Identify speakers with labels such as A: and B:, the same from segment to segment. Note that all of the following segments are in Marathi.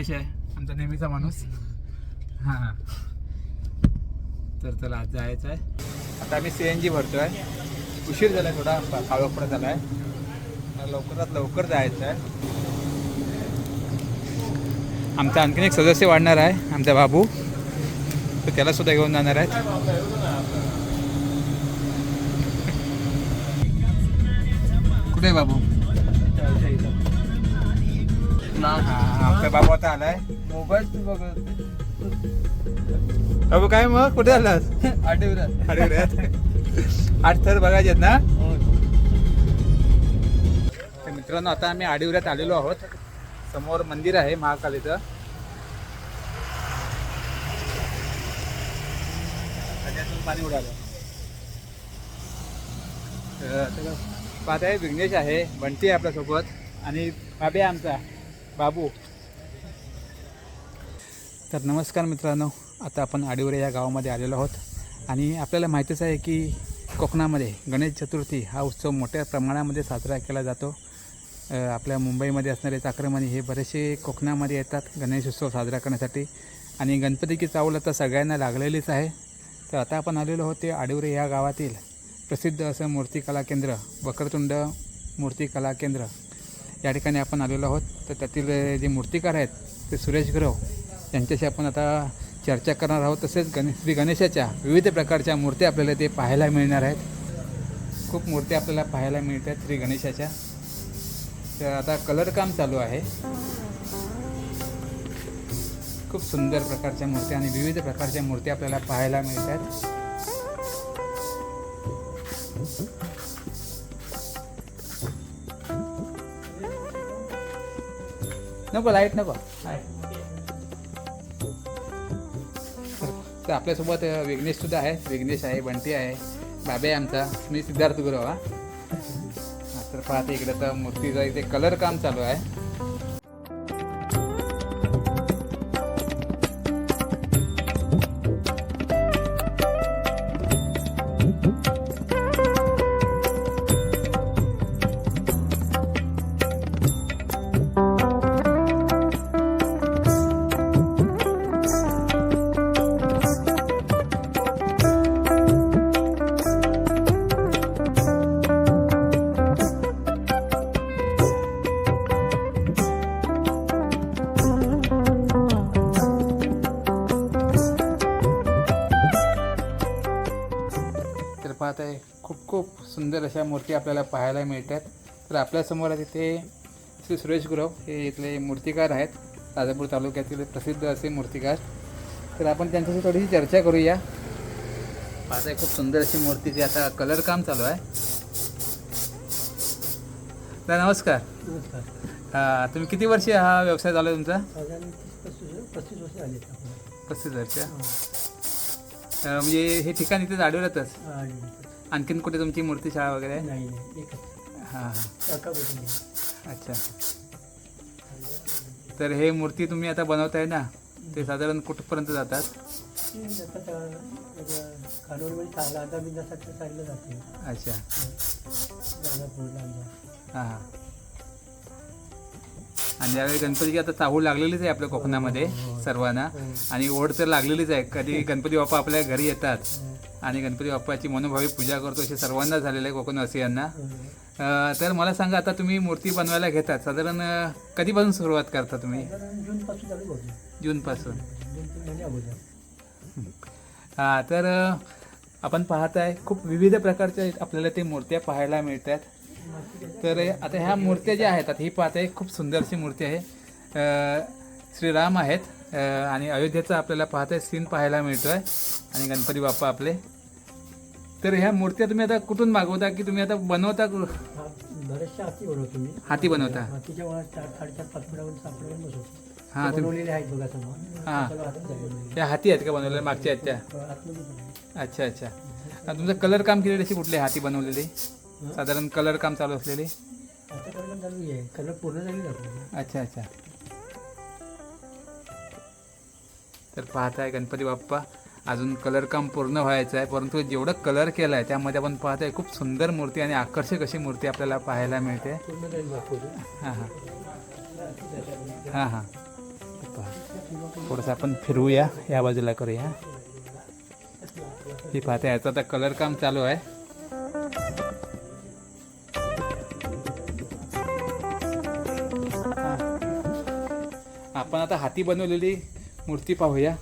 A: आपल्यासोबत आहे आमचा नेहमीचा माणूस. हां. तर चला आज जायचं आहे. आता आम्ही सी एन जी भरतो आहे उशीर झाला थोडा काळोपडा झाला आहे लवकरात लवकर जायचं आहे. आमचा आणखीन एक सदस्य वाढणार आहे आमचा बाबू. तर त्याला सुद्धा घेऊन जाणार आहेत. कुठे आहे बाबू? हा, आमचा बाबू आता आलाय.
B: मोबाईल तू बघत
A: बाबू काय मग? कुठे आलास?
B: आठवड्यात.
A: आठ थर बघायचे ना? तर मित्रांनो आता आम्ही आडिवऱ्यात आलेलो आहोत. समोर मंदिर आहे महाकालीचं. पाणी उडालं. पाहत आहे विघ्नेश आहे बंटी आहे आपल्यासोबत. आणि बाबे आहे आमचा. बाबू. तर नमस्कार मित्रांनो आता आपण आडिवरे या गावामध्ये आलेलो आहोत. आणि आपल्याला माहितीच आहे की कोकणामध्ये गणेश चतुर्थी हा उत्सव मोठ्या प्रमाणामध्ये साजरा केला जातो. आपल्या मुंबईमध्ये असणारे चाकरमानी हे बरेचसे कोकणामध्ये येतात गणेश उत्सव साजरा करण्यासाठी. आणि गणपतीची चावल आता सगळ्यांना लागलेलीच आहे. तर आता आपण आलेलो आहोत ते आडिवरे या गावातील प्रसिद्ध असं मूर्तिकला केंद्र वक्रतुंड मूर्तिकला केंद्र. या ठिकाणी आपण आलेलो आहोत. तर त्यातील जे मूर्तिकार आहेत ते सुरेश गुरव. यांच्याशी आपण आता चर्चा करणार आहोत. तसेच गणे श्री गणेशाच्या विविध प्रकारच्या मूर्त्या आपल्याला ते पाहायला मिळणार आहेत. खूप मूर्त्या आपल्याला पाहायला मिळतात श्री गणेशाच्या. तर आता कलर काम चालू आहे. खूप सुंदर प्रकारच्या मूर्त्या आणि विविध प्रकारच्या मूर्त्या आपल्याला पाहायला मिळतात. नको लाइट नको. तर आपल्यासोबत अ, विघ्नेश सुद्धा आहे. विघ्नेश आहे बंटी आहे. बाबे आमचा. मी सिद्धार्थ गुरव हा. हा, तर पाहते इकडे तर मूर्तीचा इथे कलर काम चालू आहे. सुंदर अशा मूर्ती आपल्याला पाहायला मिळतात तर आपल्यासमोर आहे तिथे श्री सुरेश गुरव. हे इथले मूर्तिकार आहेत. राजापूर तालुक्यातील प्रसिद्ध असे मूर्तिकार. तर आपण त्यांच्याशी थोडीशी चर्चा करूया. आहे खूप सुंदर अशी मूर्तीची आता कलर काम चालू आहे. तर नमस्कार. हा, तुम्ही किती वर्ष हा व्यवसाय चालू आहे तुमचा
B: पस्तीस वर्ष
A: पस्तीस वर्ष. म्हणजे हे ठिकाण इथे आढळतच. आणखीन कुठे तुमची मूर्ती शाळा वगैरे? आहे
B: नाही नाही एकच.
A: हां हां.
B: काका
A: अच्छा. तर हे मूर्ती तुम्ही आता बनवताय ना ते साधारण कुठपर्यंत जातात?
B: खानोरमध्ये चांगला आता मी जसा त्या साईडला जाते
A: अच्छा.
B: आमच्या.
A: हां हां. आणि ज्यावेळी गणपतीची आता चाहूल लागलेलीच आहे आपल्या कोकणामध्ये सर्वांना. आणि ओढ तर लागलेलीच आहे. कधी गणपती बाप्पा आपल्या घरी येतात. आणि गणपती बाप्पाची मनोभावी पूजा करतो असे सर्वांना झालेलं आहे कोकणवासियांना तर मला सांगा आता तुम्ही मूर्ती बनवायला घेतात. साधारण कधीपासून सुरुवात करता तुम्ही?
B: जूनपासून
A: हां तर आपण पाहत आहे खूप विविध प्रकारच्या आपल्याला ते मूर्त्या पाहायला मिळतात. तर आता ह्या मूर्त्या ज्या आहेत आता ही पाहत आहे खूप सुंदरशी मूर्ती आहे. श्रीराम आहेत. आणि अयोध्येचा आपल्याला पाहत आहे सीन पाहायला मिळतो आहे आणि गणपती बाप्पा आपले. तर ह्या मूर्त्या तुम्ही आता कुठून मागवता की तुम्ही आता बनवता? कु-
B: हा बऱ्याचशा हाती बनवतो मी.
A: हाती बनवता?
B: हातीच्या साडेचार पाच फुटावर बसवतो.
A: हां
B: आहेत बघा समोर.
A: हां. त्या हाती आहेत का बनवलेल्या? मागच्या आहेत त्या?
B: आहे.
A: अच्छा अच्छा. तुमचं कलर काम केलेली अशी कुठली हाती बनवलेली? साधारण कलर काम चालू असलेली?
B: कलर पूर्ण झाली
A: अच्छा अच्छा. तर पाहताय गणपती बाप्पा. अजून कलर काम पूर्ण व्हायचं आहे परंतु जेवढं कलर केलं आहे त्यामध्ये आपण पाहतोय खूप सुंदर मूर्ती आणि आकर्षक अशी मूर्ती आपल्याला पाहायला मिळते. हां हां. हां हां. थोडंसं आपण फिरवूया या बाजूला करूया. ही पाहते याचं आता कलर काम चालू आहे. आपण आता हाती बनवलेली मूर्ती पाहूया.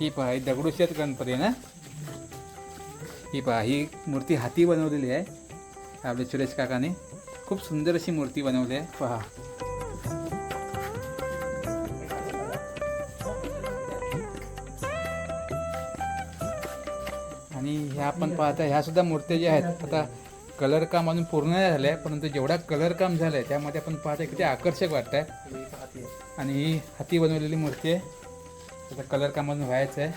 A: ही पहा ही दगडूशेठ गणपती ना? ही पहा ही मूर्ती हाती बनवलेली आहे. आपले सुरेश काकाने. खूप सुंदर अशी मूर्ती बनवली आहे. पहा. आणि ह्या आपण पाहता ह्या सुद्धा मूर्त्या ज्या आहेत आता कलर काम अजून पूर्ण नाही झालं आहे परंतु जेवढा कलर काम झालं आहे त्यामध्ये आपण पाहतोय किती आकर्षक वाटत आहे आणि ही हाती बनवलेली मूर्ती आहे. त्याचा कलर काम अजून व्हायचं आहे.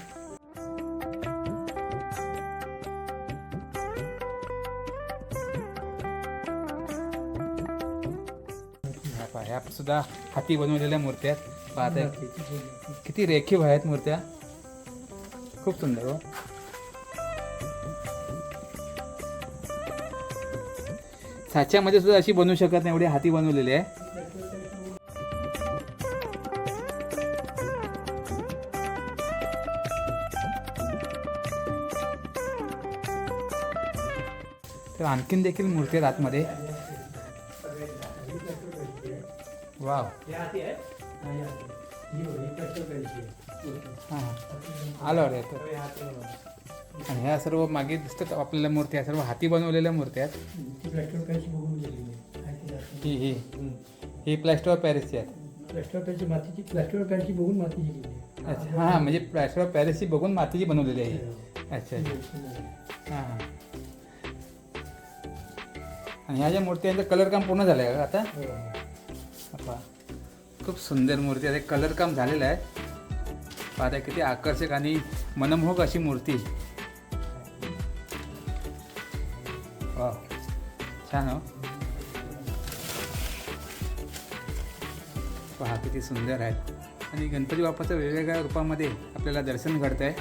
A: ह्या पहा, ह्या सुद्धा हाती बनवलेल्या मूर्त्या आहेत. पाहताय. किती रेखीव आहेत मूर्त्या. खूप सुंदर हो. साच्यामध्ये सुद्धा अशी बनवू शकत नाही एवढी हाती बनवलेली आहे. तर आणखीन देखील मूर्ती आहेत आतमध्ये. वाव. हां आलो अरे तर आणि ह्या सर्व मागे दिसतात आपल्याला मूर्त्या सर्व हाती बनवलेल्या मूर्त्या आहेत. ही ही. ही प्लॅस्टर ऑफ पॅरिसची आहेत.
B: प्लॅस्टर पॅनची मातीची प्लॅस्टर पॅनची बघून मातीची केली
A: अच्छा हां हां म्हणजे प्लॅस्टर ऑफ पॅरिसची बघून मातीची बनवलेली आहे. अच्छा अच्छा. हां हां. आणि ह्या ज्या मूर्ती आहेत कलर काम पूर्ण झालं आहे आता? पहा खूप सुंदर मूर्ती आहे. कलर काम झालेलं आहे. पाहता किती आकर्षक आणि मनमोहक अशी मूर्ती. छान हो पहा किती सुंदर आहेत. आणि गणपती बाप्पाचं वेगवेगळ्या रूपामध्ये आपल्याला दर्शन घडत आहे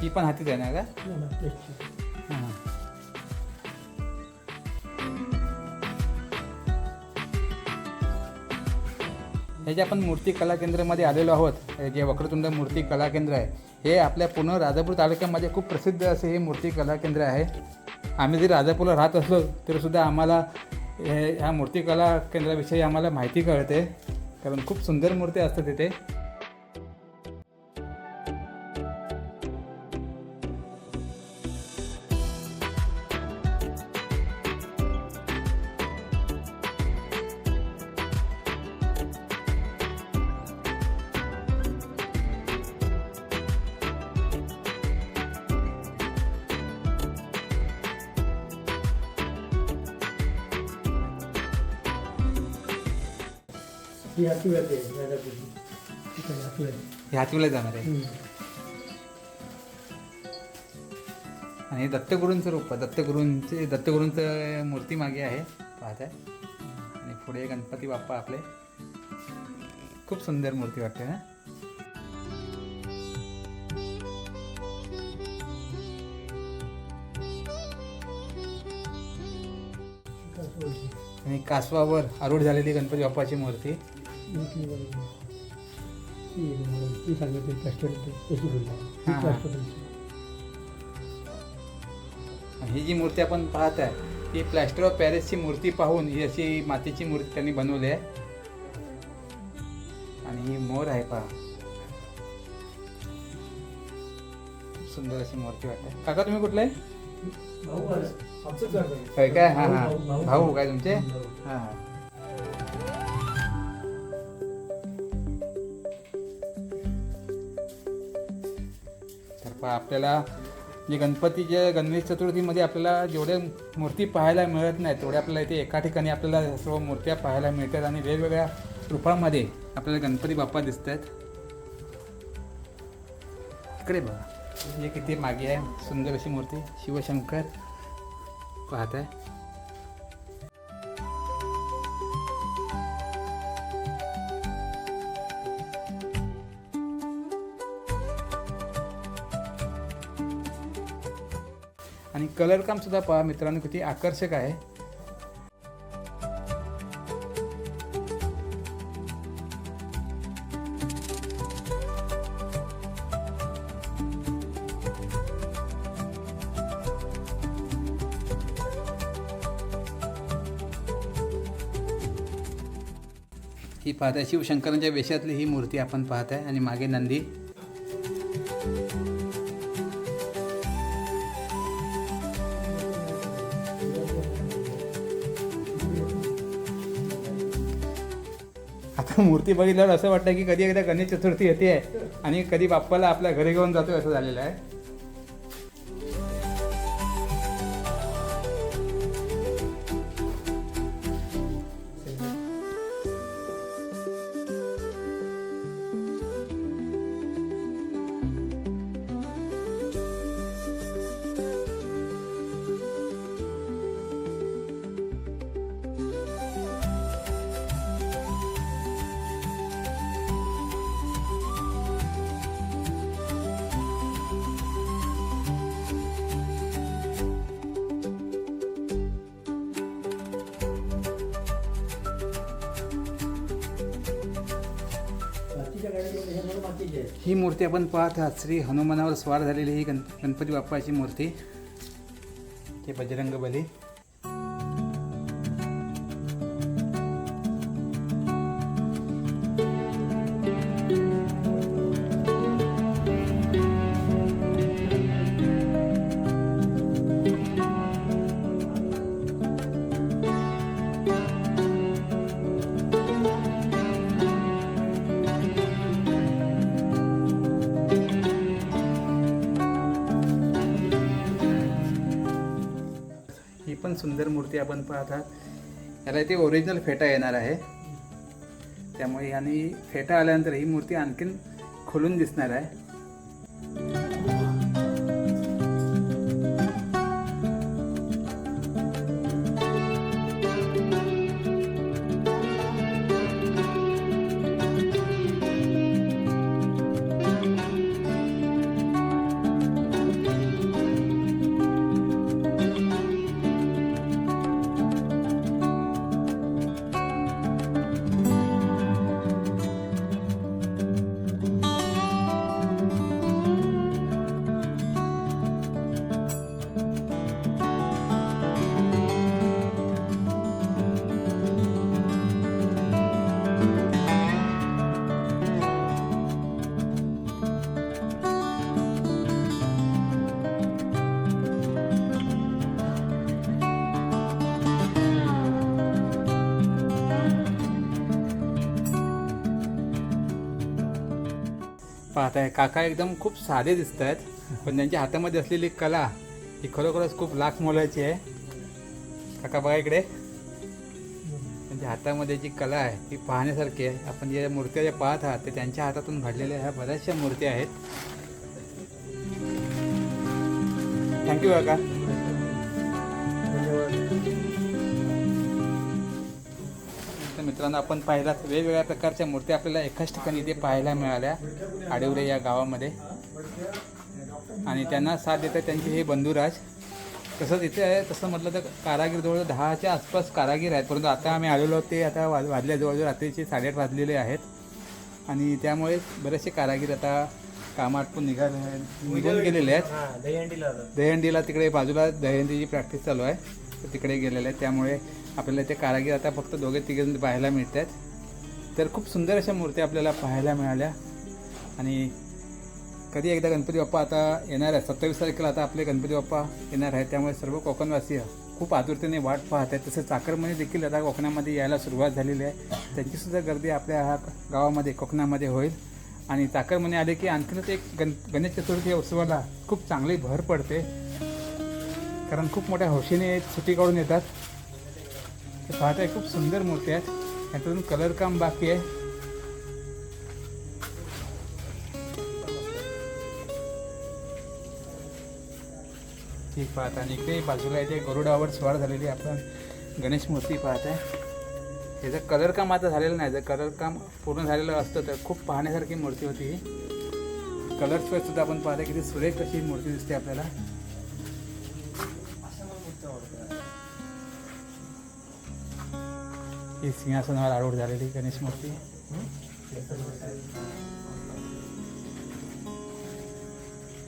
A: ही पण हातीच आहे ना का हां. हे जे आपण मूर्ती कला केंद्रामध्ये आलेलो आहोत हे जे वक्रतुंड मूर्ती कला केंद्र आहे हे आपल्या पूर्ण राजापूर तालुक्यामध्ये खूप प्रसिद्ध असे हे मूर्ती कला केंद्र आहे. आम्ही जरी राजापूरला राहत असलो तरीसुद्धा आम्हाला हे ह्या मूर्ती कला केंद्राविषयी आम्हाला माहिती कळते. कारण खूप सुंदर मूर्ती असतात तिथे.
B: ही
A: हे हातीवला जाणार आहे. आणि हे दत्तगुरूंचं रूप आहे. दत्तगुरूंचे दत्तगुरूंचं मूर्ती मागे आहे. पाहत आहे आणि पुढे गणपती बाप्पा आपले. खूप सुंदर मूर्ती वाटते ना? आणि कासवावर आरूढ झालेली गणपती बाप्पाची मूर्ती.
B: ती
A: हां. ही जी मूर्ती आपण पाहत आहे ती प्लॅस्टर ऑफ पॅरिसची मूर्ती पाहून ही अशी मातीची मूर्ती त्यांनी बनवली आहे. आणि ही मोर आहे पहा. सुंदर अशी मूर्ती वाटते. काका तुम्ही कुठले? काय? हां हां.
B: भाऊ-
A: काय तुमचे. हां हां. आपल्याला जे गणपतीच्या गणेश चतुर्थीमध्ये आपल्याला जेवढे मूर्ती पाहायला मिळत नाही तेवढे आपल्याला इथे एका ठिकाणी आपल्याला सर्व मूर्त्या पाहायला मिळतात आणि वेगवेगळ्या रूपामध्ये आपल्याला गणपती बाप्पा दिसत आहेत इकडे बघा. हे किती मागे आहे. सुंदर अशी मूर्ती शिवशंकर पाहत आहे कलर काम सुद्धा पहा मित्रांनो किती आकर्षक आहे. ही पाहत आहे शिवशंकरांच्या वेशातली ही मूर्ती आपण पाहत आहे आणि मागे नंदी. मूर्ती बघितल्यावर असं वाटतं की कधी एकदा गणेश चतुर्थी येते आहे आणि कधी बाप्पाला आपल्या घरी घेऊन जातोय असं झालेलं आहे. ही मूर्ती आपण पाहत आहात. श्री हनुमानावर स्वार झालेली ही गण गणपती बाप्पाची मूर्ती. हे बजरंग बली सुंदर मूर्ती आपण पाहत. आहात याला इथे ओरिजिनल फेटा येणार आहे. त्यामुळे आणि फेटा आल्यानंतर ही मूर्ती आणखीन खोलून दिसणार आहे. पाहताय काका एकदम खूप साधे दिसत आहेत पण त्यांच्या हातामध्ये असलेली कला ही खरोखरच खूप लाख मोलाची आहे. काका बघा इकडे. त्यांच्या हातामध्ये जी कला आहे ती पाहण्यासारखी आहे. आपण ज्या मूर्त्या ज्या पाहत आहात ते त्यांच्या हातातून घडलेल्या ह्या बऱ्याचशा मूर्त्या आहेत. थँक्यू काका. धन्यवाद. मित्रांनो आपण पाहिलात वेगवेगळ्या प्रकारच्या मूर्त्या आपल्याला एकाच ठिकाणी इथे पाहायला मिळाल्या आडिवरे या गावामध्ये. आणि त्यांना साथ देतात त्यांचे हे बंधुराज. तसंच इथे आहे तसं म्हटलं तर कारागीर जवळ दहाच्या आसपास कारागीर आहेत परंतु आता आम्ही आलेलो ते आता वाज वाजल्या जवळजवळ रात्रीचे साडेआठ वाजलेले आहेत. आणि त्यामुळे बरेचसे कारागीर आता कामाटपून निघाले निघून गेलेले आहेत.
B: दहीहंडीला
A: दहीहंडीला तिकडे बाजूला दहीहंडीची प्रॅक्टिस चालू आहे. तिकडे गेलेले आहेत त्यामुळे आपल्याला ते कारागीर आता फक्त दोघे तिघे जण पाहायला मिळत आहेत तर खूप सुंदर अशा मूर्ती आपल्याला पाहायला मिळाल्या. आणि कधी एकदा गणपती बाप्पा आता येणार आहे सत्तावीस तारखेला आता आपले गणपती बाप्पा येणार आहे त्यामुळे सर्व कोकणवासीय खूप आतुरतेने वाट पाहत आहेत. तसं चाकरमणी देखील आता कोकणामध्ये यायला सुरुवात झालेली आहे. त्यांचीसुद्धा गर्दी आपल्या ह्या गावामध्ये कोकणामध्ये होईल. आणि चाकरमणी आले की आणखीनच एक गण गणेश चतुर्थी उत्सवाला खूप चांगली भर पडते. कारण खूप मोठ्या हौशीने सुटी काढून येतात. ते पाहताय खूप सुंदर मूर्ती आहेत. यांच्यातून कलर काम बाकी आहे. ठीक पाहत आणि इकडे बाजूला इथे गरुडावर स्वार झालेली आपण गणेश मूर्ती पाहत आहे त्याचं कलर काम आता झालेलं नाही जर कलर काम पूर्ण झालेलं असतं तर खूप पाहण्यासारखी मूर्ती होती ही. कलर्सवर सुद्धा आपण पाहता किती सुरेख अशी मूर्ती दिसते आपल्याला. ही सिंहासनावर आरूढ झालेली गणेश मूर्ती.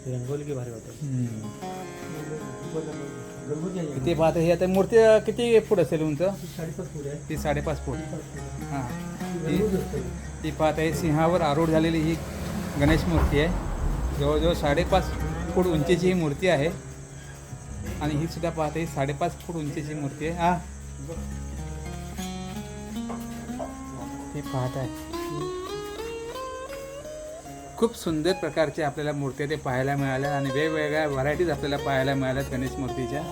B: रंगोली की भारी होते आहे
A: इथे पाहता ही? आता मूर्ती किती फूट असेल उंच?
B: आहे.
A: ती साडेपाच फूट. हां. ती पाहता ही सिंहावर आरूढ झालेली ही गणेश मूर्ती आहे. जवळजवळ साडेपाच फूट उंचीची ही मूर्ती आहे. आणि ही सुद्धा पाहता ही साडेपाच फूट उंचीची मूर्ती आहे. हा. हे पाहत आहे खूप सुंदर प्रकारच्या आपल्याला मूर्त्या ते पाहायला मिळाल्या आणि वेगवेगळ्या व्हरायटीज आपल्याला पाहायला मिळाल्यात गणेश मूर्तीच्या.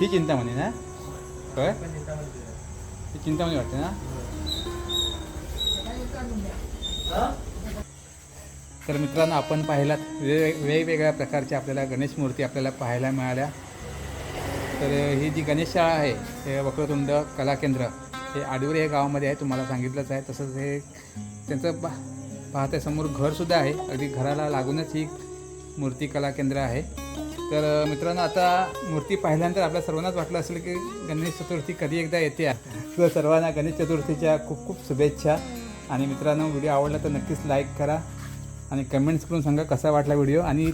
A: ही चिंतामणी ना? होय? ही चिंतामणी वाटते ना? तर मित्रांनो आपण पाहिलात वेग वेगवेगळ्या प्रकारच्या आपल्याला गणेश मूर्ती आपल्याला पाहायला मिळाल्या. तर ही जी गणेश शाळा आहे हे वक्रतुंड कला केंद्र हे आडिवरे या गावामध्ये आहे तुम्हाला सांगितलंच आहे. तसंच हे त्यांचं पा पाहत्यासमोर घरसुद्धा आहे. अगदी घराला लागूनच ही मूर्ती कला केंद्र आहे. तर मित्रांनो आता मूर्ती पाहिल्यानंतर आपल्या सर्वांनाच वाटलं असेल की गणेश चतुर्थी कधी एकदा येते. आहे. तर सर्वांना गणेश चतुर्थीच्या खूप खूप शुभेच्छा. आणि मित्रांनो व्हिडिओ आवडला तर नक्कीच लाईक करा आणि कमेंट्स करून सांगा कसा वाटला व्हिडिओ. आणि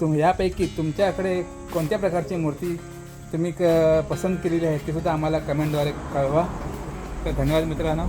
A: तुम यापैकी तुमच्याकडे कोणत्या प्रकारची मूर्ती तुम्ही क पसंत केलेली आहे ते सुद्धा आम्हाला कमेंटद्वारे कळवा. तर धन्यवाद मित्रांनो.